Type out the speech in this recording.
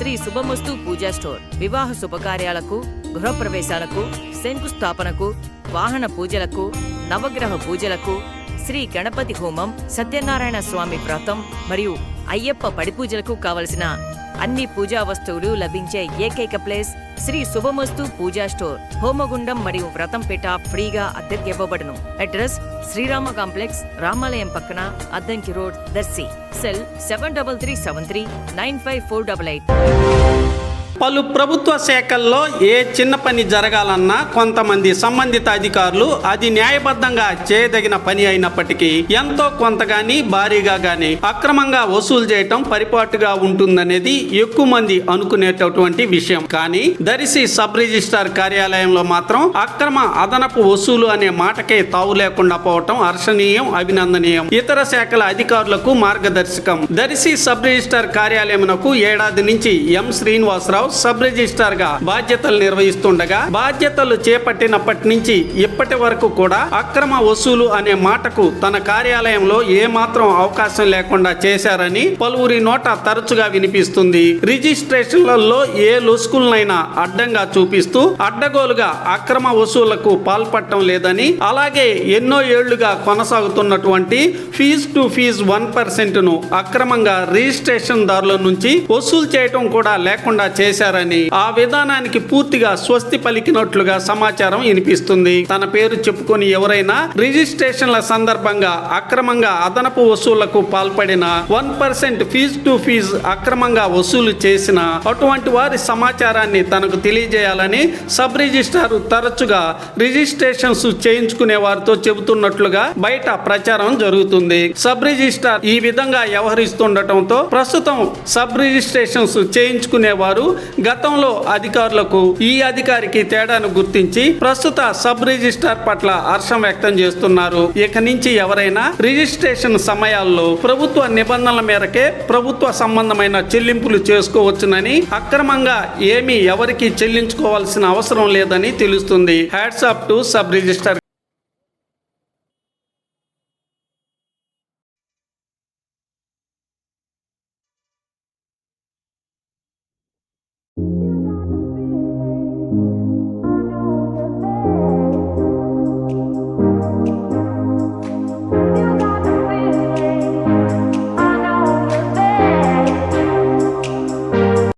శ్రీ శుభమస్తు పూజా store. వివాహ శుభకార్యాలకు గృహప్రవేశాలకు శంకుస్థాపనకు వాహన పూజలకు నవగ్రహ పూజలకు శ్రీ గణపతి హోమం సత్యనారాయణ స్వామి వ్రతం మరియు అయ్యప్ప పడి పూజలకు కావలసిన అన్ని పూజా వస్తువులు లభించే ఏకైక ప్లేస్ శ్రీ శుభమస్తు పూజా స్టోర్. హోమగుండం మరియు వ్రతంపేట ఫ్రీగా అద్దెకి ఇవ్వబడును అడ్రస్ శ్రీరామ కాంప్లెక్స్ రామాలయం పక్కన Addanki road Darsi. Cell seven double three seven three nine five four double eight. పలు ప్రభుత్వ శాఖల్లో ఏ చిన్న పని జరగాలన్నా కొంతమంది సంబంధిత అధికారులు అది న్యాయబద్ధంగా చేయదగిన పని అయినప్పటికీ ఎంతో కొంత గాని భారీగా గాని అక్రమంగా వసూలు చేయటం పరిపాటుగా ఉంటుందనేది ఎక్కువ మంది అనుకునేటటువంటి విషయం. కానీ దరిసి సబ్ రిజిస్ట్రార్ కార్యాలయంలో మాత్రం అక్రమ అదనపు వసూలు అనే మాటకే తావు లేకుండా పోవటం హర్షణీయం అభినందనీయం. ఇతర శాఖల అధికారులకు మార్గదర్శకం. దరిసి సబ్ రిజిస్ట్రార్ కార్యాలయమునకు ఏడాది నుంచి ఎం శ్రీనివాసరావు సబ్ రిజిస్ట్రార్గా బాధ్యతలు నిర్వహిస్తుండగా బాధ్యతలు చేపట్టినప్పటి నుంచి ఇప్పటి వరకు కూడా అక్రమ వసూలు అనే మాటకు తన కార్యాలయంలో ఏ మాత్రం అవకాశం లేకుండా చేశారని పలువురి నోట తరచుగా వినిపిస్తుంది. రిజిస్ట్రేషన్లలో ఏ లొసుకులనైనా అడ్డంగా చూపిస్తూ అడ్డగోలుగా అక్రమ వసూళ్ళకు పాల్పడటం లేదని అలాగే ఎన్నో ఏళ్ళుగా కొనసాగుతున్నటువంటి ఫీజ్ టు ఫీజ్ వన్ పర్సెంట్ను అక్రమంగా రిజిస్ట్రేషన్ దారుల నుంచి వసూలు చేయటం కూడా లేకుండా చేశారు. చేశారని ఆ విధానానికి పూర్తిగా స్వస్తి పలికినట్లుగా సమాచారం వినిపిస్తుంది. తన పేరు చెప్పుకొని ఎవరైనా రిజిస్ట్రేషన్ల సందర్భంగా అక్రమంగా అదనపు వసూళ్ళకు పాల్పడిన one percent fees to fees అక్రమంగా వసూలు చేసిన అటువంటి వారి సమాచారాన్ని తనకు తెలియజేయాలని సబ్ రిజిస్ట్రార్ తరచుగా రిజిస్ట్రేషన్స్ చేయించుకునే వారితో చెబుతున్నట్లుగా బయట ప్రచారం జరుగుతుంది. సబ్ రిజిస్ట్రార్ ఈ విధంగా వ్యవహరిస్తుండటంతో ప్రస్తుతం సబ్ రిజిస్ట్రేషన్స్ చేయించుకునే వారు గతంలో అధికారులకు ఈ అధికారికి తేడాను గుర్తించి ప్రస్తుత సబ్ రిజిస్టార్ పట్ల హర్షం వ్యక్తం చేస్తున్నారు. ఇక నుంచి ఎవరైనా రిజిస్ట్రేషన్ సమయాల్లో ప్రభుత్వ నిబంధనల మేరకే ప్రభుత్వ సంబంధమైన చెల్లింపులు చేసుకోవచ్చునని అక్రమంగా ఏమీ ఎవరికి చెల్లించుకోవాల్సిన అవసరం లేదని తెలుస్తుంది. Hats off to sub register